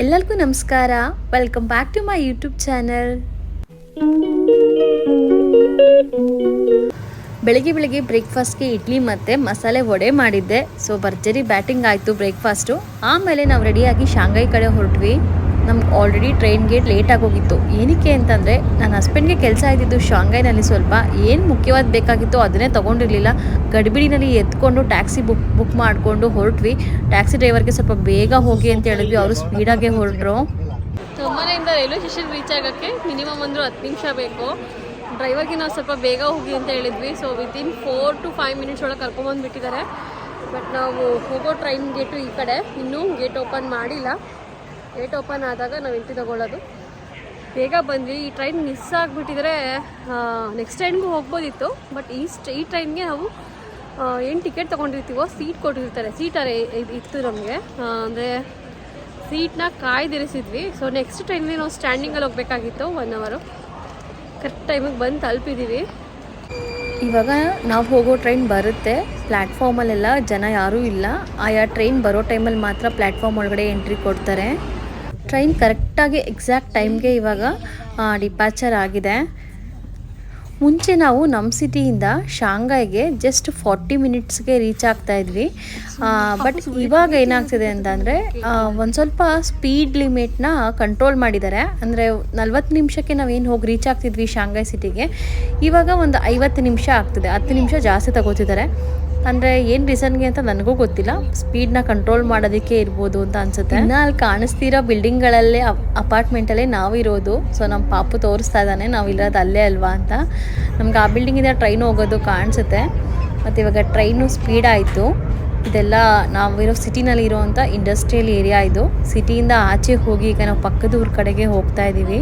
ಎಲ್ಲರಿಗೂ ನಮಸ್ಕಾರ. Welcome back to my YouTube channel ಬೆಳಿಗ್ಗೆ ಬೆಳಿಗ್ಗೆ ಬ್ರೇಕ್ಫಾಸ್ಟ್ಗೆ ಇಡ್ಲಿ ಮತ್ತು ಮಸಾಲೆ ವಡೆ ಮಾಡಿದ್ದೆ. ಸೊ ಭರ್ಜರಿ ಬ್ಯಾಟಿಂಗ್ ಆಯಿತು ಬ್ರೇಕ್ಫಾಸ್ಟು ಆಮೇಲೆ ನಾವು ರೆಡಿಯಾಗಿ ಶಾಂಘೈ ಕಡೆ ಹೊರಟ್ವಿ. ನಮ್ಗೆ ಆಲ್ರೆಡಿ ಟ್ರೈನ್ ಲೇಟ್ ಹೋಗಿತ್ತು ಏನಕ್ಕೆ ಅಂತಂದರೆ ನನ್ನ ಹಸ್ಬೆಂಡ್ಗೆ ಕೆಲಸ ಇದ್ದಿದ್ದು ಶಾಂಘೈನಲ್ಲಿ ಸ್ವಲ್ಪ, ಏನು ಮುಖ್ಯವಾದ ಬೇಕಾಗಿತ್ತು ಅದನ್ನೇ ತೊಗೊಂಡಿರಲಿಲ್ಲ. ಗಡಿಬಿಡಿನಲ್ಲಿ ಎತ್ಕೊಂಡು ಟ್ಯಾಕ್ಸಿ ಬುಕ್ ಬುಕ್ ಮಾಡಿಕೊಂಡು ಹೊರಟ್ವಿ. ಟ್ಯಾಕ್ಸಿ ಡ್ರೈವರ್ಗೆ ಸ್ವಲ್ಪ ಬೇಗ ಹೋಗಿ ಅಂತ ಹೇಳಿದ್ವಿ. ಅವರು ಸ್ಪೀಡಾಗೆ ಹೊರಟ್ರು. ತುಂಬನೆಯಿಂದ ರೈಲ್ವೆ ಸ್ಟೇಷನ್ ರೀಚ್ ಆಗೋಕ್ಕೆ ಮಿನಿಮಮ್ ಅಂದರೂ ಹತ್ತು ನಿಮಿಷ ಬೇಕು. ಡ್ರೈವರ್ಗೆ ನಾವು ಸ್ವಲ್ಪ ಬೇಗ ಹೋಗಿ ಅಂತ ಹೇಳಿದ್ವಿ. So within four to five minutes ಒಳಗೆ ಕರ್ಕೊಂಬಂದುಬಿಟ್ಟಿದ್ದಾರೆ ಬಟ್ ನಾವು ಹೋಗೋ ಟ್ರೈನ್ ಗೇಟು ಈ ಕಡೆ. ಇನ್ನೂ ಗೇಟ್ ಓಪನ್ ಮಾಡಿಲ್ಲ. ಗೇಟ್ ಓಪನ್ ಆದಾಗ ನಾವು ಎಂಟ್ರಿ ತಗೊಳ್ಳೋದು. ಬೇಗ ಬಂದ್ವಿ. ಈ ಟ್ರೈನ್ ಮಿಸ್ ಆಗಿಬಿಟ್ಟಿದ್ರೆ ನೆಕ್ಸ್ಟ್ ಟ್ರೈನ್ಗೂ ಹೋಗ್ಬೋದಿತ್ತು. ಬಟ್ ಈ ಈ ಟ್ರೈನ್ಗೆ ನಾವು ಏನು ಟಿಕೆಟ್ ತೊಗೊಂಡಿರ್ತೀವೋ ಸೀಟ್ ಕೊಟ್ಟಿರ್ತಾರೆ. ಸೀಟರೇ ಇತ್ತು ನಮಗೆ. ಅಂದರೆ ಸೀಟ್ನ ಕಾಯ್ದಿರಿಸಿದ್ವಿ. ಸೊ ನೆಕ್ಸ್ಟ್ ಟ್ರೈನ್ಗೆ ನಾವು ಸ್ಟ್ಯಾಂಡಿಂಗಲ್ಲಿ ಹೋಗ್ಬೇಕಾಗಿತ್ತು ಒನ್ ಅವರು ಕರೆಕ್ಟ್ ಟೈಮಿಗೆ ಬಂದು ತಲುಪಿದ್ದೀವಿ ಇವಾಗ ನಾವು ಹೋಗೋ ಟ್ರೈನ್ ಬರುತ್ತೆ. ಪ್ಲ್ಯಾಟ್ಫಾರ್ಮಲ್ಲೆಲ್ಲ ಜನ ಯಾರೂ ಇಲ್ಲ. ಆಯಾ ಟ್ರೈನ್ ಬರೋ ಟೈಮಲ್ಲಿ ಮಾತ್ರ ಪ್ಲ್ಯಾಟ್ಫಾರ್ಮ್ ಒಳಗಡೆ ಎಂಟ್ರಿ ಕೊಡ್ತಾರೆ. ಟ್ರೈನ್ ಕರೆಕ್ಟಾಗಿ ಎಕ್ಸಾಕ್ಟ್ ಟೈಮ್ಗೆ ಇವಾಗ ಡಿಪ್ಯಾಚರ್ ಆಗಿದೆ. ಮುಂಚೆ ನಾವು ನಮ್ಮ ಸಿಟಿಯಿಂದ ಶಾಂಘೈಗೆ ಜಸ್ಟ್ ಫಾರ್ಟಿ ಮಿನಿಟ್ಸ್ಗೆ ರೀಚ್ ಆಗ್ತಾ ಇದ್ವಿ. ಬಟ್ ಇವಾಗ ಏನಾಗ್ತಿದೆ ಅಂತಂದರೆ ಒಂದು ಸ್ವಲ್ಪ ಸ್ಪೀಡ್ ಲಿಮಿಟ್ನ ಕಂಟ್ರೋಲ್ ಮಾಡಿದ್ದಾರೆ. ಅಂದರೆ ನಲ್ವತ್ತು ನಿಮಿಷಕ್ಕೆ ನಾವೇನು ಹೋಗಿ ರೀಚ್ ಆಗ್ತಿದ್ವಿ ಶಾಂಘೈ ಸಿಟಿಗೆ, ಇವಾಗ ಒಂದು ಐವತ್ತು ನಿಮಿಷ ಆಗ್ತಿದೆ. ಹತ್ತು ನಿಮಿಷ ಜಾಸ್ತಿ ತಗೋತಿದ್ದಾರೆ. ಅಂದರೆ ಏನು ರೀಸನ್ಗೆ ಅಂತ ನನಗೂ ಗೊತ್ತಿಲ್ಲ. ಸ್ಪೀಡ್ನ ಕಂಟ್ರೋಲ್ ಮಾಡೋದಕ್ಕೆ ಇರ್ಬೋದು ಅಂತ ಅನ್ಸುತ್ತೆ. ಇನ್ನು ಅಲ್ಲಿ ಕಾಣಿಸ್ತಿರೋ ಬಿಲ್ಡಿಂಗ್ಗಳಲ್ಲೇ ಅಪಾರ್ಟ್ಮೆಂಟಲ್ಲೇ ನಾವಿರೋದು ಸೊ ನಮ್ಮ ಪಾಪು ತೋರಿಸ್ತಾ ಇದ್ದಾನೆ, ನಾವು ಇರೋದು ಅಲ್ಲೇ ಅಲ್ವಾ ಅಂತ. ನಮ್ಗೆ ಆ ಬಿಲ್ಡಿಂಗಿಂದ ಟ್ರೈನ್ ಹೋಗೋದು ಕಾಣಿಸುತ್ತೆ. ಮತ್ತು ಇವಾಗ ಟ್ರೈನು ಸ್ಪೀಡ್ ಆಯ್ತು. ಇದೆಲ್ಲ ನಾವಿರೋ ಸಿಟಿನಲ್ಲಿ ಇರೋವಂಥ ಇಂಡಸ್ಟ್ರಿಯಲ್ ಏರಿಯಾ ಇದು. ಸಿಟಿಯಿಂದ ಆಚೆ ಹೋಗಿ ಈಗ ನಾವು ಪಕ್ಕದ ಊರ ಕಡೆಗೆ ಹೋಗ್ತಾ ಇದ್ದೀವಿ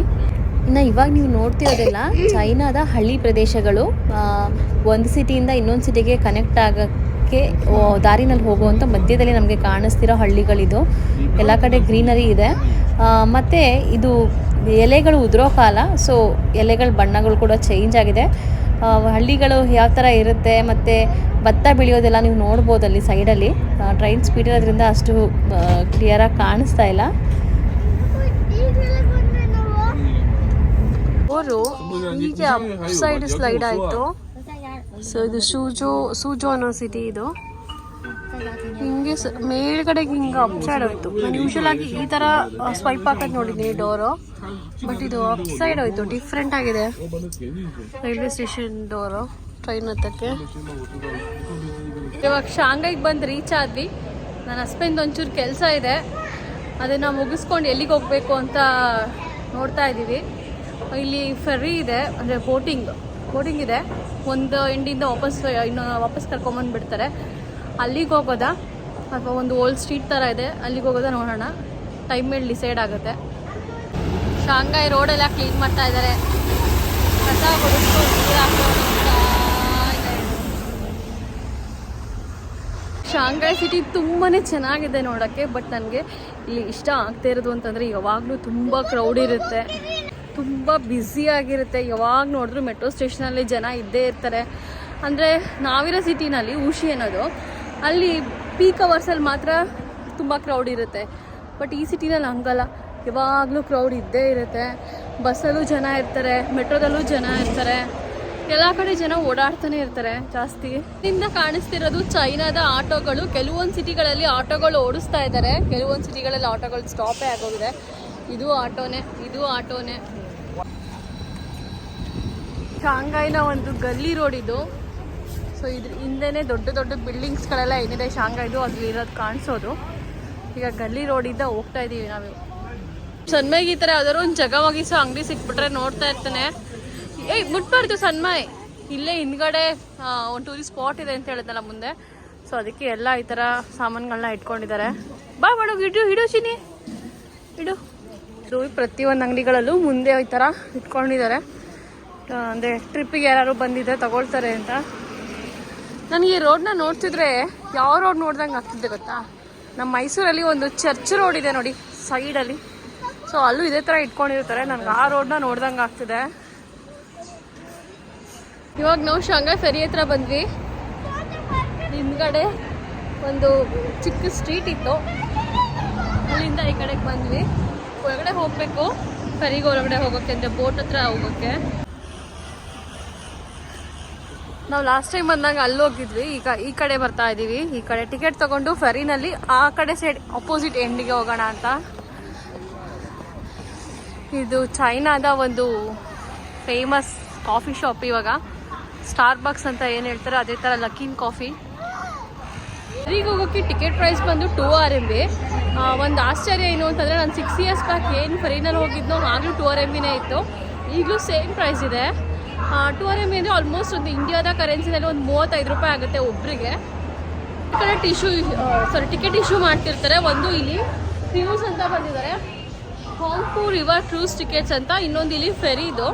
ಇನ್ನು ಇವಾಗ ನೀವು ನೋಡ್ತಿರೋದೆಲ್ಲ ಚೈನಾದ ಹಳ್ಳಿ ಪ್ರದೇಶಗಳು ಒಂದು ಸಿಟಿಯಿಂದ ಇನ್ನೊಂದು ಸಿಟಿಗೆ ಕನೆಕ್ಟ್ ಆಗೋಕ್ಕೆ ದಾರಿನಲ್ಲಿ ಹೋಗುವಂಥ ಮಧ್ಯದಲ್ಲಿ ನಮಗೆ ಕಾಣಿಸ್ತಿರೋ ಹಳ್ಳಿಗಳಿದು. ಎಲ್ಲ ಕಡೆ ಗ್ರೀನರಿ ಇದೆ. ಮತ್ತು ಇದು ಎಲೆಗಳು ಉದುರೋ ಕಾಲ ಸೊ ಎಲೆಗಳ ಬಣ್ಣಗಳು ಕೂಡ ಚೇಂಜ್ ಆಗಿದೆ. ಹಳ್ಳಿಗಳು ಯಾವ ಥರ ಇರುತ್ತೆ, ಮತ್ತು ಭತ್ತ ಬೆಳೆಯೋದೆಲ್ಲ ನೀವು ನೋಡ್ಬೋದು ಅಲ್ಲಿ ಸೈಡಲ್ಲಿ ಟ್ರೈನ್ ಸ್ಪೀಡ್ ಇರೋದ್ರಿಂದ ಅಷ್ಟು ಕ್ಲಿಯರಾಗಿ ಕಾಣಿಸ್ತಾ ಇಲ್ಲ. ಅವರು ಹೀಗೆ ಅಪ್ ಸೈಡ್ ಸ್ಲೈಡ್ ಆಯಿತು. ಸೊ ಇದು ಸೂಜೋ ಸೂಜೋ ಅನ್ನೋ ಸಿಟಿ ಇದು. ಹಿಂಗೆ ಮೇಲ್ಗಡೆಗೆ ಹಿಂಗೆ ಅಪ್ ಸೈಡ್ ಹೋಯ್ತು. ನಾನು ಯೂಶಲ್ ಆಗಿ ಈ ಥರ ಸ್ವೈಪ್ ಹಾಕೋದು ನೋಡಿದ್ದೀನಿ ಡೋರು ಬಟ್ ಇದು ಅಪ್ ಸೈಡ್ ಹೋಯ್ತು ಡಿಫ್ರೆಂಟ್ ಆಗಿದೆ. ರೈಲ್ವೆ ಸ್ಟೇಷನ್ ಡೋರು ಟ್ರೈನ್ ಹತ್ತಕ್ಕೆ. ಇವಾಗ ಶಾಂಘೈಗೆ ಬಂದು ರೀಚ್ ಆದ್ವಿ. ನನ್ನ ಹಸ್ಬೆಂಡ್ ಒಂಚೂರು ಕೆಲಸ ಇದೆ. ಅದನ್ನು ಮುಗಿಸ್ಕೊಂಡು ಎಲ್ಲಿಗೆ ಹೋಗಬೇಕು ಅಂತ ನೋಡ್ತಾ ಇದ್ದೀವಿ ಇಲ್ಲಿ ಫೆರ್ರಿ ಇದೆ, ಅಂದರೆ ಬೋಟಿಂಗ್ ಬೋಟಿಂಗ್ ಇದೆ. ಒಂದು ಎಂಡಿಂದ ವಾಪಸ್, ಇನ್ನು ವಾಪಸ್ ಕರ್ಕೊಂಬಂದು ಬಿಡ್ತಾರೆ. ಅಲ್ಲಿಗೆ ಹೋಗೋದಾ? ಅಥವಾ ಒಂದು ಓಲ್ಡ್ ಸ್ಟ್ರೀಟ್ ಥರ ಇದೆ, ಅಲ್ಲಿಗೆ ಹೋಗೋದಾ ನೋಡೋಣ. ಟೈಮ್ ಮೇಲೆ ಡಿಸೈಡ್ ಆಗುತ್ತೆ. ಶಾಂಘೈ ರೋಡೆಲ್ಲ ಕ್ಲೀನ್ ಮಾಡ್ತಾ ಇದ್ದಾರೆ ಕಸ ಗುಡಿಸ್ತು ನೀರು ಇದೆ. ಶಾಂಘೈ ಸಿಟಿ ತುಂಬಾ ಚೆನ್ನಾಗಿದೆ ನೋಡೋಕ್ಕೆ ಬಟ್ ನನಗೆ ಇಲ್ಲಿ ಇಷ್ಟ ಆಗ್ತಾ ಇರೋದು ಅಂತಂದರೆ ಯಾವಾಗಲೂ ತುಂಬ ಕ್ರೌಡ್ ಇರುತ್ತೆ. ತುಂಬ ಬ್ಯುಸಿಯಾಗಿರುತ್ತೆ ಯಾವಾಗ ನೋಡಿದ್ರು ಮೆಟ್ರೋ ಸ್ಟೇಷನಲ್ಲಿ ಜನ ಇದ್ದೇ ಇರ್ತಾರೆ. ಅಂದರೆ ನಾವಿರೋ ಸಿಟಿನಲ್ಲಿ ಉಷಿ ಅನ್ನೋದು, ಅಲ್ಲಿ ಪೀಕ್ ಅವರ್ಸಲ್ಲಿ ಮಾತ್ರ ತುಂಬ ಕ್ರೌಡ್ ಇರುತ್ತೆ. ಬಟ್ ಈ ಸಿಟಿನಲ್ಲಿ ಹಂಗಲ್ಲ. ಯಾವಾಗಲೂ ಕ್ರೌಡ್ ಇದ್ದೇ ಇರುತ್ತೆ. ಬಸ್ಸಲ್ಲೂ ಜನ ಇರ್ತಾರೆ ಮೆಟ್ರೋದಲ್ಲೂ ಜನ ಇರ್ತಾರೆ. ಎಲ್ಲ ಕಡೆ ಜನ ಓಡಾಡ್ತಾನೆ ಇರ್ತಾರೆ ಜಾಸ್ತಿ. ಇಂದ ಕಾಣಿಸ್ತಿರೋದು ಚೈನಾದ ಆಟೋಗಳು. ಕೆಲವೊಂದು ಸಿಟಿಗಳಲ್ಲಿ ಆಟೋಗಳು ಓಡಿಸ್ತಾ ಇದ್ದಾರೆ. ಕೆಲವೊಂದು ಸಿಟಿಗಳಲ್ಲಿ ಆಟೋಗಳು ಸ್ಟಾಪೇ ಆಗೋಗಿದೆ. ಇದು ಆಟೋನೇ ಇದು ಆಟೋನೇ. ಶಾಂಘೈನ ಒಂದು ಗಲ್ಲಿ ರೋಡ್ ಇದು. ಸೊ ಇದ್ರ ಹಿಂದೆನೇ ದೊಡ್ಡ ದೊಡ್ಡ ಬಿಲ್ಡಿಂಗ್ಸ್ಗಳೆಲ್ಲ ಏನಿದೆ ಶಾಂಘೈದು ಅಲ್ಲಿ ಇರೋದು ಕಾಣಿಸೋದು. ಈಗ ಗಲ್ಲಿ ರೋಡಿಂದ ಹೋಗ್ತಾ ಇದ್ದೀವಿ ನಾವು. ಸನ್ಮೈಗೆ ಈ ಥರ ಯಾವ್ದಾದ್ರು ಒಂದು ಜಗವಾಗಿಸೋ ಅಂಗಡಿ ಸಿಕ್ಬಿಟ್ರೆ ನೋಡ್ತಾ ಇರ್ತಾನೆ. ಏಯ್, ಮುಟ್ಬಾರ್ದು ಸನ್ಮೈ. ಇಲ್ಲೇ ಹಿಂದ್ಗಡೆ ಒಂದು ಟೂರಿಸ್ಟ್ ಸ್ಪಾಟ್ ಇದೆ ಅಂತ ಹೇಳಿದ್ನಲ್ಲ ಮುಂದೆ. ಸೊ ಅದಕ್ಕೆ ಎಲ್ಲ ಈ ಥರ ಸಾಮಾನುಗಳನ್ನ ಇಟ್ಕೊಂಡಿದ್ದಾರೆ. ಬಾ ಮಾಡು, ಇಡು ಇಡು ಶಿನಿ. ಇಡು. ಪ್ರತಿ ಪ್ರತಿಯೊಂದು ಅಂಗಡಿಗಳಲ್ಲೂ ಮುಂದೆ ಈ ಥರ ಇಟ್ಕೊಂಡಿದ್ದಾರೆ. ಅಂದರೆ ಟ್ರಿಪ್ಪಿಗೆ ಯಾರು ಬಂದಿದ್ರೆ ತಗೊಳ್ತಾರೆ ಅಂತ. ನನಗೆ ಈ ರೋಡ್ನ ನೋಡ್ತಿದ್ರೆ ಯಾವ ರೋಡ್ ನೋಡ್ದಂಗೆ ಆಗ್ತಿದೆ ಗೊತ್ತಾ? ನಮ್ಮ ಮೈಸೂರಲ್ಲಿ ಒಂದು ಚರ್ಚ್ ರೋಡ್ ಇದೆ ನೋಡಿ ಸೈಡಲ್ಲಿ ಸೊ ಅಲ್ಲೂ ಇದೇ ಥರ ಇಟ್ಕೊಂಡಿರ್ತಾರೆ. ನನಗೆ ಆ ರೋಡ್ನ ನೋಡ್ದಂಗೆ ಆಗ್ತಿದೆ. ಇವಾಗ ನಾವು ಶಂಗ ಸರಿ ಹತ್ರ ಬಂದ್ವಿ. ಹಿಂದ್ಗಡೆ ಒಂದು ಚಿಕ್ಕ ಸ್ಟ್ರೀಟ್ ಇತ್ತು. ಅಲ್ಲಿಂದ ಈ ಕಡೆಗೆ ಬಂದ್ವಿ. ಒಳಗಡೆ ಹೋಗಬೇಕು. ಫೆರಿಗೆ ಒಳಗಡೆ ಹೋಗೋಕ್ಕೆ ಅಂದರೆ ಬೋಟ್ ಹತ್ರ ಹೋಗೋಕ್ಕೆ ನಾವು ಲಾಸ್ಟ್ ಟೈಮ್ ಬಂದಾಗ ಅಲ್ಲಿ ಹೋಗಿದ್ವಿ. ಈಗ ಈ ಕಡೆ ಬರ್ತಾ ಇದ್ದೀವಿ ಈ ಕಡೆ ಟಿಕೆಟ್ ತಗೊಂಡು ಫೆರಿನಲ್ಲಿ ಆ ಕಡೆ ಸೈಡ್ ಅಪೋಸಿಟ್ ಎಂಡಿಗೆ ಹೋಗೋಣ ಅಂತ. ಇದು ಚೈನಾದ ಒಂದು ಫೇಮಸ್ ಕಾಫಿ ಶಾಪ್ ಇವಾಗ. ಸ್ಟಾರ್ ಬಾಕ್ಸ್ ಅಂತ ಏನು ಹೇಳ್ತಾರೆ ಅದೇ ಥರ ಲಕ್ಕಿನ್ ಕಾಫಿ ಈಗ ಹೋಗೋಕ್ಕೆ ಟಿಕೆಟ್ ಪ್ರೈಸ್ ಬಂದು ಟೂ ಆರ್ ಎಂ ಬಿ ಒಂದು ಆಶ್ಚರ್ಯ ಏನು ಅಂತಂದರೆ ನಾನು ಸಿಕ್ಸ್ ಇಯರ್ಸ್ ಬ್ಯಾಕ್ ಏನು ಫರಿನಲ್ಲಿ ಹೋಗಿದ್ನೋ ಆಗಲೂ ಟೂ ಆರ್ ಎಂ ಬಿನೇ ಇತ್ತು. ಈಗಲೂ ಸೇಮ್ ಪ್ರೈಸ್ ಇದೆ. ಟೂ ಆರ್ ಎಂ ಬಿ ಅಂದರೆ ಆಲ್ಮೋಸ್ಟ್ ಒಂದು ಇಂಡಿಯಾದ ಕರೆನ್ಸಿನಲ್ಲಿ ಒಂದು ಮೂವತ್ತೈದು ರೂಪಾಯಿ ಆಗುತ್ತೆ ಒಬ್ಬರಿಗೆ ಈ ಕಡೆ ಟಿಶ್ಯೂ ಸಾರಿ ಟಿಕೆಟ್ ಇಶ್ಯೂ ಮಾಡ್ತಿರ್ತಾರೆ. ಒಂದು ಇಲ್ಲಿ ಕ್ರೂಸ್ ಅಂತ ಬಂದಿದ್ದಾರೆ. ಹಾಂಗ್ಪು ರಿವರ್ ಕ್ರೂಸ್ ಟಿಕೆಟ್ಸ್ ಅಂತ, ಇನ್ನೊಂದು ಇಲ್ಲಿ ಫೆರಿ ಇದು.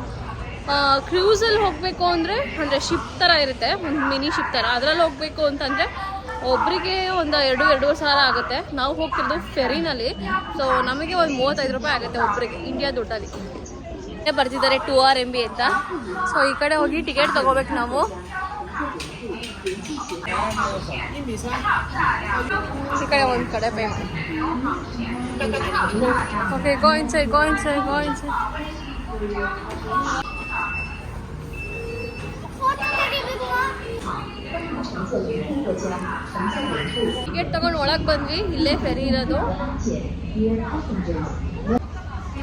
ಕ್ರೂಸಲ್ಲಿ ಹೋಗಬೇಕು ಅಂದರೆ ಅಂದರೆ ಶಿಪ್ ಥರ ಇರುತ್ತೆ, ಒಂದು ಮಿನಿ ಶಿಪ್ ಥರ ಅದರಲ್ಲಿ ಹೋಗಬೇಕು ಅಂತಂದರೆ ಒಬ್ಬರಿಗೆ ಒಂದು ಎರಡು, ಎರಡೂವರೆ ಸಾವಿರ ಆಗುತ್ತೆ. ನಾವು ಹೋಗ್ತಿರೋದು ಫೆರಿನಲ್ಲಿ ಸೊ ನಮಗೆ ಒಂದು ಮೂವತ್ತೈದು ರೂಪಾಯಿ ಆಗುತ್ತೆ ಒಬ್ಬರಿಗೆ ಇಂಡಿಯಾ ದುಡ್ಡಲ್ಲಿ. ಬರ್ತಿದ್ದಾರೆ ಟೂ ಆರ್ ಎಂ ಬಿ ಅಂತ. ಸೊ ಈ ಕಡೆ ಹೋಗಿ ಟಿಕೆಟ್ ತಗೋಬೇಕು ನಾವು. ಈ ಕಡೆ ಒಂದು ಕಡೆ pay okay go sir go sir go inside ticket ತಗೊಂಡು ಒಳಗೆ ಬಂದ್ವಿ, ಇಲ್ಲೇ ಫೆರಿ ಇರೋದು.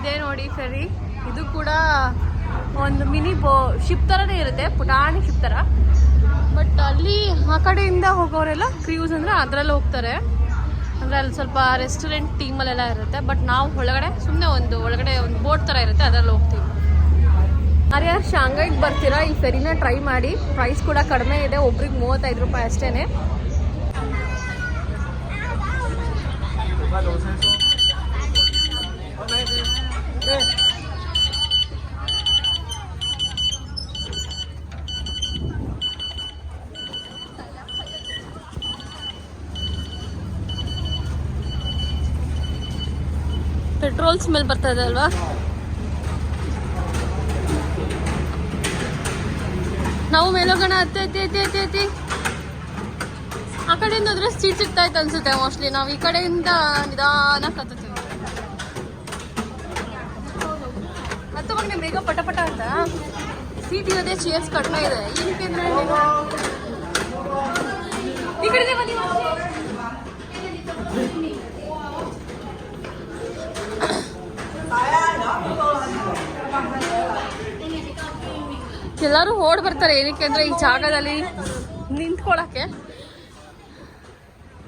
ಇದೇ ನೋಡಿ ಫೆರಿ ಇದು ಕೂಡ ಒಂದು ಮಿನಿ ಬೋ ಶಿಪ್ ಥರನೇ ಇರುತ್ತೆ, ಪುಟಾಣಿ ಶಿಪ್ ಥರ ಬಟ್ ಅಲ್ಲಿ ಆ ಕಡೆಯಿಂದ ಹೋಗೋರೆಲ್ಲ ಕ್ರೂಸ್ ಅಂದರೆ ಅದರಲ್ಲಿ ಹೋಗ್ತಾರೆ. ಅಂದರೆ ಅಲ್ಲಿ ಸ್ವಲ್ಪ ರೆಸ್ಟೋರೆಂಟ್ ಟೀಮಲ್ಲೆಲ್ಲ ಇರುತ್ತೆ. ಬಟ್ ನಾವು ಒಳಗಡೆ ಸುಮ್ಮನೆ ಒಂದು, ಒಳಗಡೆ ಒಂದು ಬೋಟ್ ಥರ ಇರುತ್ತೆ, ಅದರಲ್ಲಿ ಹೋಗ್ತೀವಿ. ಯಾರ್ಯಾರು ಶಾಂಘೈಗೆ ಬರ್ತೀರಾ ಈ ಫೆರಿನ ಟ್ರೈ ಮಾಡಿ. ಪ್ರೈಸ್ ಕೂಡ ಕಡಿಮೆ ಇದೆ, ಒಬ್ರಿಗೆ ಮೂವತ್ತೈದು ರೂಪಾಯಿ ಅಷ್ಟೇ ಪೆಟ್ರೋಲ್ ಸ್ಮೆಲ್ ಬರ್ತಾ ಇದೆ ಅಲ್ವಾ? ನಾವು ಮೇಲೋಗೋಣ. ಅತ್ತೆ ಅತ್ತೆ ಆ ಕಡೆಯಿಂದ ಹೋದ್ರೆ ಸೀಟ್ ಸಿಗ್ತಾ ಇತ್ತು ಅನ್ಸುತ್ತೆ ಮೋಸ್ಟ್ಲಿ ನಾವು ಈ ಕಡೆಯಿಂದ ನಿಧಾನ ಕತ್ತೀವಿ ಹತ್ತು ಮಗನೆ ಬೇಗ ಪಟ ಪಟ ಅಂತ ಸೀಟ್ ಇರೋದೇ ಚೇರ್ಸ್ ಕಡಿಮೆ ಇದೆ. ಏನಕ್ಕೆ ಈ ಕಡೆ ಎಲ್ಲರೂ ಓಡ್ ಬರ್ತಾರೆ ಏನಕ್ಕೆ ಅಂದ್ರೆ ಈ ಜಾಗದಲ್ಲಿ ನಿಂತ್ಕೊಳಕ್ಕೆ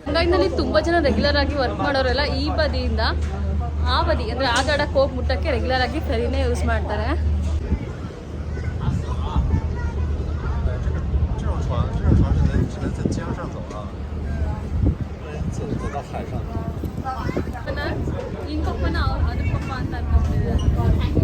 ಹಂಗಾಗಿ ತುಂಬಾ ಜನ ರೆಗ್ಯುಲರ್ ಆಗಿ ವರ್ಕ್ ಮಾಡೋರೆಲ್ಲ ಈ ಬದಿಯಿಂದ ಆ ಬದಿ ಅಂದ್ರೆ ಆ ಹೋಗಿ ಮುಟ್ಟಕ್ಕೆ ರೆಗ್ಯುಲರ್ ಆಗಿ ಫೆರಿನೇ ಯೂಸ್ ಮಾಡ್ತಾರೆ ಅಂತ ಅನ್ಕೊಂಡಿದ್ದಾರೆ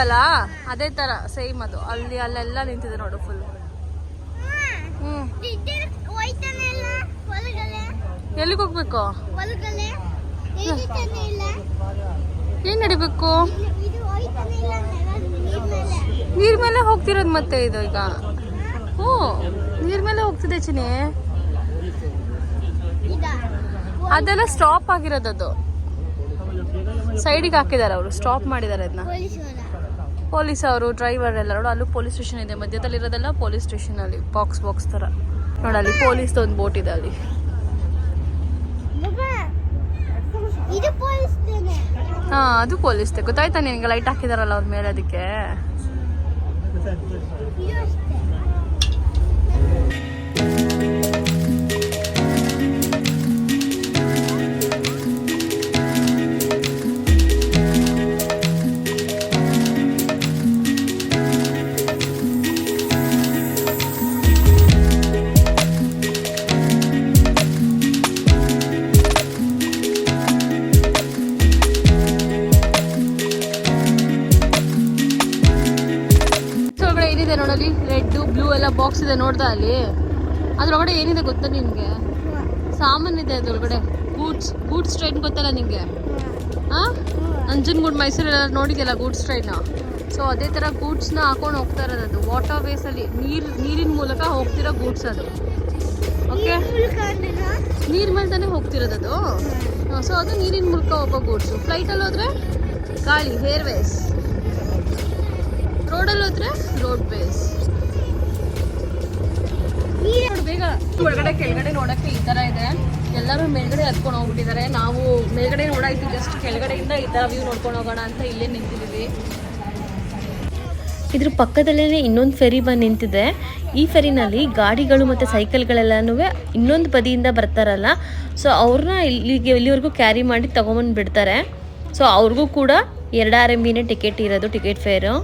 ಬರ್ತಿದೀವಲ್ಲ ಅದೇ ತರ ಸೇಮ್ ಅದು. ಅಲ್ಲಿ, ಅಲ್ಲೆಲ್ಲ ನಿಂತಿದೆ ನೋಡು ಫುಲ್ ಹ್ಮ್. ಎಲ್ಲಿಗೆ ಹೋಗ್ಬೇಕು? ಏನ್ ನಡಿಬೇಕು? ನೀರ್ ಮೇಲೆ ಹೋಗ್ತಿರೋದು ಮತ್ತೆ ಇದು ಈಗ? ಹ್ಞೂ ನೀರ್ ಮೇಲೆ ಹೋಗ್ತಿದೆ ಚಿನಿ ಅದೆಲ್ಲ ಸ್ಟಾಪ್ ಆಗಿರೋದು ಅದು. ಸೈಡಿಗೆ ಹಾಕಿದ್ದಾರೆ ಅವರು ಸ್ಟಾಪ್ ಮಾಡಿದ್ದಾರೆ ಅದನ್ನ ಪೊಲೀಸ್ ಅವರು ಡ್ರೈವರ್ ಎಲ್ಲ ನೋಡು ಅಲ್ಲೂ ಪೊಲೀಸ್ ಸ್ಟೇಷನ್ ಇದೆ ಮಧ್ಯದಲ್ಲಿ ಇರೋದೆಲ್ಲ ಪೊಲೀಸ್ ಸ್ಟೇಷನ್ ಅಲ್ಲಿ ಬಾಕ್ಸ್ ಬಾಕ್ಸ್ ತರ ನೋಡಲ್ಲಿ ಪೊಲೀಸ್ ಒಂದು ಬೋಟ್ ಇದೆ ಅಲ್ಲಿ. ಹಾ ಅದು ಪೊಲೀಸ್ ಗೊತ್ತಾಯ್ತಾ ನಿನಗೆ ಲೈಟ್ ಹಾಕಿದಾರಲ್ಲ ಅವ್ರ ಮೇಲೆ ಅದಕ್ಕೆ? ಇದು ರೆಡ್ ಬ್ಲೂ ಎಲ್ಲ ಬಾಕ್ಸ್ ಇದೆ ನೋಡ್ದ ಅಲ್ಲಿ. ಅದ್ರೊಳಗಡೆ ಏನಿದೆ ಗೊತ್ತಾ ನಿಮಗೆ ಸಾಮಾನ್ ಇದೆ ಅದ್ರೊಳಗಡೆ. ಗೂಡ್ಸ್ ಗೂಡ್ಸ್ ಟ್ರೈನ್ ಗೊತ್ತಲ್ಲ ನಿಂಗೆ? ಹಾಂ? ನಂಜನಗೂಡು ಮೈಸೂರೆಲ್ಲ ನೋಡಿದ್ಯಲ್ಲ ಗೂಡ್ಸ್ ಟ್ರೈನ್ ಸೊ ಅದೇ ಥರ ಗೂಡ್ಸ್ನ ಹಾಕೊಂಡು ಹೋಗ್ತಾ ಇರೋದು ಅದು. ವಾಟರ್ ವೇಸಲ್ಲಿ ನೀರು ನೀರಿನ ಮೂಲಕ ಹೋಗ್ತಿರೋ ಗೂಡ್ಸ್ ಅದು. ಓಕೆ ನೀರ್ ಮೇಲೆ ತಾನೇ ಹೋಗ್ತಿರೋದು ಅದು? ಸೊ ಅದು ನೀರಿನ ಮೂಲಕ ಹೋಗೋ ಗೂಡ್ಸು ಫ್ಲೈಟಲ್ಲಿ ಹೋದ್ರೆ ಗಾಳಿ ಹೇರ್ ವೇಸ್ ರೋಡಲ್ಲಿ ಹೋದ್ರೆ ರೋಡ್ ಬೇಸ್ ಬೇಗ ಒಳಗಡೆ, ಕೆಳಗಡೆ ನೋಡಕ್ಕೆ ಈ ತರ ಇದೆ. ಎಲ್ಲರೂ ಮೇಲ್ಗಡೆ ಹತ್ಕೊಂಡು ಹೋಗ್ಬಿಟ್ಟಿದ್ದಾರೆ. ನಾವು ಮೇಲ್ಗಡೆ ನೋಡಾಯ್ತು ಜಸ್ಟ್ ಕೆಳಗಡೆಯಿಂದ ಈ ತರ ವ್ಯೂ ನೋಡ್ಕೊಂಡು ಹೋಗೋಣ ಅಂತ ಇಲ್ಲೇ ನಿಂತಿದ್ದೀವಿ. ಇದ್ರ ಪಕ್ಕದಲ್ಲೇ ಇನ್ನೊಂದು ಫೆರಿ ಬಂದು ನಿಂತಿದೆ. ಈ ಫೆರಿನಲ್ಲಿ ಗಾಡಿಗಳು ಮತ್ತು ಸೈಕಲ್ಗಳೆಲ್ಲನೂ ಇನ್ನೊಂದು ಬದಿಯಿಂದ ಬರ್ತಾರಲ್ಲ. ಸೊ ಅವ್ರನ್ನ ಇಲ್ಲಿಗೆ, ಇಲ್ಲಿವರೆಗೂ ಕ್ಯಾರಿ ಮಾಡಿ ತೊಗೊಂಬಂದು ಬಿಡ್ತಾರೆ ಸೊ ಅವ್ರಿಗೂ ಕೂಡ ಎರಡು ಆರ್ ಎಂ ಬಿನೇ ಟಿಕೆಟ್ ಇರೋದು ಟಿಕೆಟ್ ಫೇರು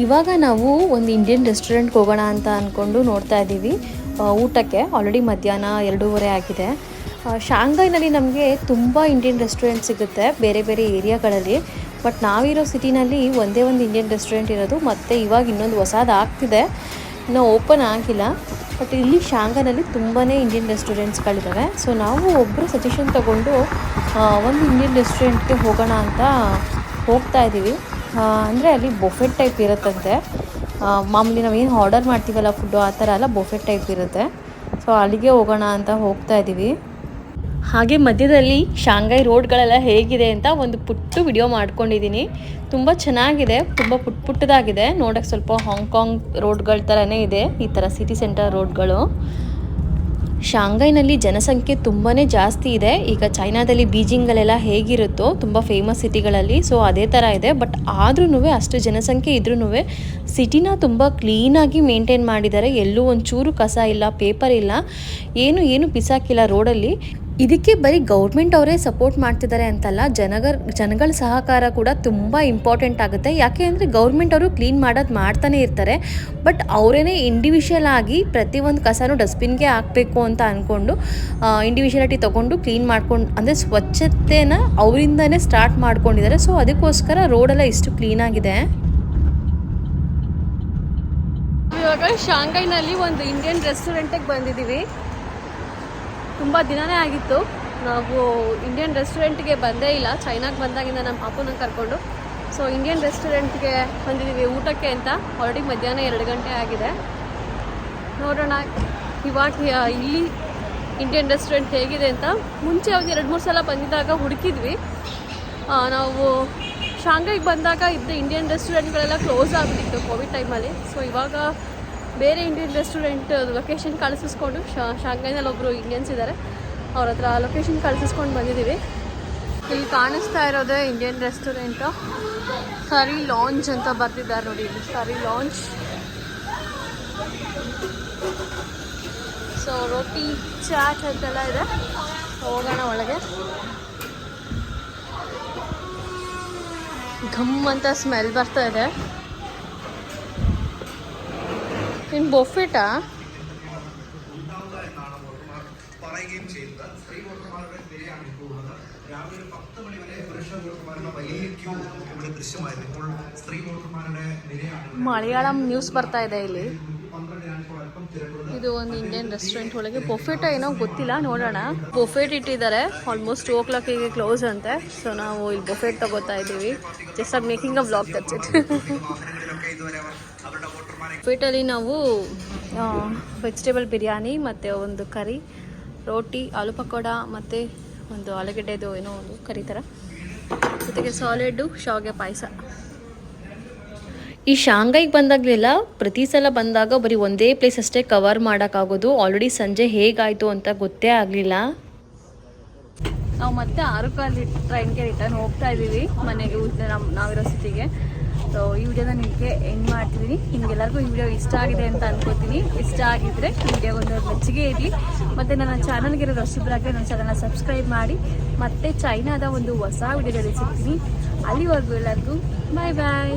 ಇವಾಗ ನಾವು ಒಂದು ಇಂಡಿಯನ್ ರೆಸ್ಟೋರೆಂಟ್ಗೆ ಹೋಗೋಣ ಅಂತ ಅಂದ್ಕೊಂಡು ನೋಡ್ತಾ ಇದ್ದೀವಿ. ಊಟಕ್ಕೆ ಆಲ್ರೆಡಿ ಮಧ್ಯಾಹ್ನ ಎರಡೂವರೆ ಆಗಿದೆ. ಶಾಂಘೈನಲ್ಲಿ ನಮಗೆ ತುಂಬ ಇಂಡಿಯನ್ ರೆಸ್ಟೋರೆಂಟ್ ಸಿಗುತ್ತೆ ಬೇರೆ ಬೇರೆ ಏರಿಯಾಗಳಲ್ಲಿ. ಬಟ್ ನಾವಿರೋ ಸಿಟಿನಲ್ಲಿ ಒಂದೇ ಒಂದು ಇಂಡಿಯನ್ ರೆಸ್ಟೋರೆಂಟ್ ಇರೋದು, ಮತ್ತು ಇವಾಗ ಇನ್ನೊಂದು ಹೊಸದು ಆಗ್ತಿದೆ. ಇನ್ನೂ ಓಪನ್ ಆಗಿಲ್ಲ. ಬಟ್ ಇಲ್ಲಿ ಶಾಂಘೈನಲ್ಲಿ ತುಂಬಾ ಇಂಡಿಯನ್ ರೆಸ್ಟೋರೆಂಟ್ಸ್ಗಳಿದ್ದಾವೆ ಸೊ ನಾವು ಒಬ್ಬರು ಸಜೆಷನ್ ತಗೊಂಡು ಒಂದು ಇಂಡಿಯನ್ ರೆಸ್ಟೋರೆಂಟ್ಗೆ ಹೋಗೋಣ ಅಂತ ಹೋಗ್ತಾ ಇದ್ದೀವಿ. ಅಂದರೆ ಅಲ್ಲಿ ಬೊಫೆಟ್ ಟೈಪ್ ಇರುತ್ತಂತೆ. ಮಾಮೂಲಿ ನಾವೇನು ಆರ್ಡರ್ ಮಾಡ್ತೀವಲ್ಲ ಫುಡ್ಡು ಆ ಥರ ಎಲ್ಲ ಬೊಫೆಟ್ ಟೈಪ್ ಇರುತ್ತೆ. ಸೊ ಅಲ್ಲಿಗೆ ಹೋಗೋಣ ಅಂತ ಹೋಗ್ತಾ ಇದ್ದೀವಿ ಹಾಗೆ ಮಧ್ಯದಲ್ಲಿ ಶಾಂಘೈ ರೋಡ್ಗಳೆಲ್ಲ ಹೇಗಿದೆ ಅಂತ ಒಂದು ಪುಟ್ಟು ವಿಡಿಯೋ ಮಾಡ್ಕೊಂಡಿದ್ದೀನಿ ತುಂಬ ಚೆನ್ನಾಗಿದೆ, ತುಂಬ ಪುಟ್ ಪುಟ್ಟದಾಗಿದೆ. ನೋಡೋಕ್ಕೆ ಸ್ವಲ್ಪ ಹಾಂಗ್ಕಾಂಗ್ ರೋಡ್ಗಳ ಥರನೇ ಇದೆ, ಈ ಥರ ಸಿಟಿ ಸೆಂಟರ್ ರೋಡ್ಗಳು ಶಾಂಘೈನಲ್ಲಿ ಜನಸಂಖ್ಯೆ ತುಂಬಾ ಜಾಸ್ತಿ ಇದೆ. ಈಗ ಚೈನಾದಲ್ಲಿ ಬೀಜಿಂಗಲ್ಲೆಲ್ಲ ಹೇಗಿರುತ್ತೋ ತುಂಬ ಫೇಮಸ್ ಸಿಟಿಗಳಲ್ಲಿ ಸೊ ಅದೇ ಥರ ಇದೆ. ಬಟ್ ಆದ್ರೂ ಅಷ್ಟು ಜನಸಂಖ್ಯೆ ಇದ್ರೂ ಸಿಟಿನ ತುಂಬ ಕ್ಲೀನಾಗಿ ಮೇಂಟೈನ್ ಮಾಡಿದ್ದಾರೆ. ಎಲ್ಲೂ ಒಂಚೂರು ಕಸ ಇಲ್ಲ ಪೇಪರ್ ಇಲ್ಲ. ಏನು ಏನು ಬಿಸಾಕಿಲ್ಲ ರೋಡಲ್ಲಿ ಇದಕ್ಕೆ ಬರೀ ಗೌರ್ಮೆಂಟ್ ಅವರೇ ಸಪೋರ್ಟ್ ಮಾಡ್ತಿದ್ದಾರೆ ಅಂತಲ್ಲ, ಜನಗರ್, ಜನಗಳ ಸಹಕಾರ ಕೂಡ ತುಂಬ ಇಂಪಾರ್ಟೆಂಟ್ ಆಗುತ್ತೆ. ಯಾಕೆ ಅಂದರೆ ಗೌರ್ಮೆಂಟ್ ಅವರು ಕ್ಲೀನ್ ಮಾಡೋದು ಮಾಡ್ತಾನೆ ಇರ್ತಾರೆ. ಬಟ್ ಅವರೇನೇ ಇಂಡಿವಿಜುವಲ್ ಆಗಿ ಪ್ರತಿಯೊಂದು ಕಸನೂ ಡಸ್ಟ್ಬಿನ್ಗೆ ಹಾಕಬೇಕು ಅಂತ ಅಂದ್ಕೊಂಡು ಇಂಡಿವಿಜುವಲಿಟಿ ತೊಗೊಂಡು ಕ್ಲೀನ್ ಮಾಡ್ಕೊಂಡು, ಅಂದರೆ ಸ್ವಚ್ಛತೆನ ಅವರಿಂದನೇ ಸ್ಟಾರ್ಟ್ ಮಾಡ್ಕೊಂಡಿದ್ದಾರೆ. ಸೊ ಅದಕ್ಕೋಸ್ಕರ ರೋಡೆಲ್ಲ ಇಷ್ಟು ಕ್ಲೀನಾಗಿದೆ ಇವಾಗ ಶಾಂಘೈನಲ್ಲಿ ಒಂದು ಇಂಡಿಯನ್ ರೆಸ್ಟೋರೆಂಟಿಗೆ ಬಂದಿದ್ದೀವಿ. ತುಂಬ ದಿನನೇ ಆಗಿತ್ತು. ನಾವು ಇಂಡಿಯನ್ ರೆಸ್ಟೋರೆಂಟ್ಗೆ ಬಂದೇ ಇಲ್ಲ. ಚೈನಾಗೆ ಬಂದಾಗಿಂದ ನಮ್ಮ ಪಾಪನ ಕರ್ಕೊಂಡು. ಸೊ ಇಂಡಿಯನ್ ರೆಸ್ಟೋರೆಂಟ್ಗೆ ಬಂದಿದ್ದೀವಿ ಊಟಕ್ಕೆ ಅಂತ. ಆಲ್ರೆಡಿ ಮಧ್ಯಾಹ್ನ ಎರಡು ಗಂಟೆ ಆಗಿದೆ. ನೋಡೋಣ. ಇವಾಗ ಇಲ್ಲಿ ಇಂಡಿಯನ್ ರೆಸ್ಟೋರೆಂಟ್ ಹೇಗಿದೆ ಅಂತ. ಮುಂಚೆ ಒಂದು ಎರಡು ಮೂರು ಸಲ ಬಂದಿದ್ದಾಗ ಹುಡುಕಿದ್ವಿ. ನಾವು ಶಾಂಘೈಗೆ ಬಂದಾಗ ಇದ್ದ ಇಂಡಿಯನ್ ರೆಸ್ಟೋರೆಂಟ್ಗಳೆಲ್ಲ ಕ್ಲೋಸ್ ಆಗಿಬಿಟ್ಟಿತ್ತು ಕೋವಿಡ್ ಟೈಮಲ್ಲಿ ಸೊ ಇವಾಗ ಬೇರೆ ಇಂಡಿಯನ್ ರೆಸ್ಟೋರೆಂಟ್ ಲೊಕೇಶನ್ ಕಳಿಸಿಸ್ಕೊಂಡು, ಶಾ- ಶಾಂಘೈನಲ್ಲಿ ಒಬ್ಬರು ಇಂಡಿಯನ್ಸ್ ಇದ್ದಾರೆ ಅವ್ರ ಹತ್ರ ಲೊಕೇಶನ್ ಕಳಿಸಿಸ್ಕೊಂಡು ಬಂದಿದ್ದೀವಿ. ಇಲ್ಲಿ ಕಾಣಿಸ್ತಾ ಇರೋದೇ ಇಂಡಿಯನ್ ರೆಸ್ಟೋರೆಂಟು ಸರಿ ಲಾಂಚ್ ಅಂತ ಬರ್ತಿದ್ದಾರೆ ನೋಡಿ ಇಲ್ಲಿ ಸರಿ ಲಾಂಚ್ ಸೊ ರೋಟಿ ಚಾಟ್ ಅಂತೆಲ್ಲ ಇದೆ. ಹೋಗೋಣ ಒಳಗೆ. ಘಮ್ ಅಂತ ಸ್ಮೆಲ್ ಬರ್ತಾ ಇದೆ. ಇನ್ನು ಬೊಫೆಟಾ പറയുകയും ചെയ്യുന്നത് സ്ത്രീ വോട്ടർമാരുടെ നിരയാണ് ഇപ്പോൾ ഉള്ളത് രാവിലെ ഒരു പത്ത് മണി വരെ പുരുഷ വോട്ടർമാരുടെ വലിയ ക്യൂ ഇവിടെ ദൃശ്യമായിരുന്നു ഇപ്പോൾ സ്ത്രീ വോട്ടർമാരുടെ നിരയാണ് ಮಲಯಾಳಂ ನ್ಯೂಸ್ ಬರ್ತಾ ಇದೆ ಇಲ್ಲಿ പന്ത്രണ്ട് ഞാനിപ്പോൾ അല്പം തിരക്കുള്ളത് ಇದು ಒಂದು ಇಂಡಿಯನ್ ರೆಸ್ಟೋರೆಂಟ್ ಒಳಗೆ ಬೊಫೆಟ ಏನೋ ಗೊತ್ತಿಲ್ಲ ನೋಡೋಣ ಬೊಫೆಟ್ ಇಟ್ಟಿದ್ದಾರೆ ಆಲ್ಮೋಸ್ಟ್ ಟೂ ಓ ಕ್ಲಾಕಿಗೆ ಕ್ಲೋಸ್ ಅಂತೆ ಸೊ ನಾವು ಇಲ್ಲಿ ಬೊಫೆಟ್ ತಗೋತಾ ಇದ್ದೀವಿ just are making a blog that's it ಸ್ವೀಟಲ್ಲಿ ನಾವು ವೆಜಿಟೇಬಲ್ ಬಿರಿಯಾನಿ ಮತ್ತು ಒಂದು ಕರಿ ರೋಟಿ ಆಲೂ ಪಕೋಡ ಮತ್ತು ಒಂದು ಆಲೂಗಡ್ಡೆದು ಏನೋ ಒಂದು ಕರಿ ಥರ ಜೊತೆಗೆ ಸಾಲಿಡ್ಡು ಶಾವಿಗೆ ಪಾಯಸ. ಈ ಶಾಂಘೈಗೆ ಬಂದಾಗಲೆಲ್ಲ ಪ್ರತಿ ಸಲ ಬಂದಾಗ ಬರೀ ಒಂದೇ ಪ್ಲೇಸ್ ಅಷ್ಟೇ ಕವರ್ ಮಾಡೋಕ್ಕಾಗೋದು. ಆಲ್ರೆಡಿ ಸಂಜೆ ಹೇಗಾಯಿತು ಅಂತ ಗೊತ್ತೇ ಆಗಲಿಲ್ಲ. ನಾವು ಮತ್ತೆ ಆರು ಕಾಲ ಟ್ರೈನ್ಗೆ ರಿಟರ್ನ್ ಹೋಗ್ತಾ ಇದ್ದೀವಿ ಮನೆಗೆ ನಮ್ಮ ನಾವಿರೋ ಸಿಟಿಗೆ ಸೊ ಈ ವಿಡಿಯೋನ ನಿಮಗೆ ಎಂಡ್ ಮಾಡ್ತಿದ್ದೀನಿ ನಿಮಗೆಲ್ಲರಿಗೂ ಈ ವಿಡಿಯೋ ಇಷ್ಟ ಆಗಿದೆ ಅಂತ ಅನ್ಕೋತೀನಿ. ಇಷ್ಟ ಆಗಿದ್ರೆ ವಿಡಿಯೋ ಒಂದು ಮೆಚ್ಚುಗೆ ಇರಲಿ. ಮತ್ತು ನನ್ನ ಚಾನಲ್ಗೆ ಇರೋ ಹೊಸಬ್ರಾಗೆ ನನ್ನ ಚಾನಲ್ನ ಸಬ್ಸ್ಕ್ರೈಬ್ ಮಾಡಿ. ಮತ್ತೆ ಚೈನಾದ ಒಂದು ಹೊಸ ವಿಡಿಯೋದಲ್ಲಿ ಸಿಗ್ತೀನಿ. ಅಲ್ಲಿವರೆಗೂ ಎಲ್ಲರಿಗೂ ಬಾಯ್ ಬಾಯ್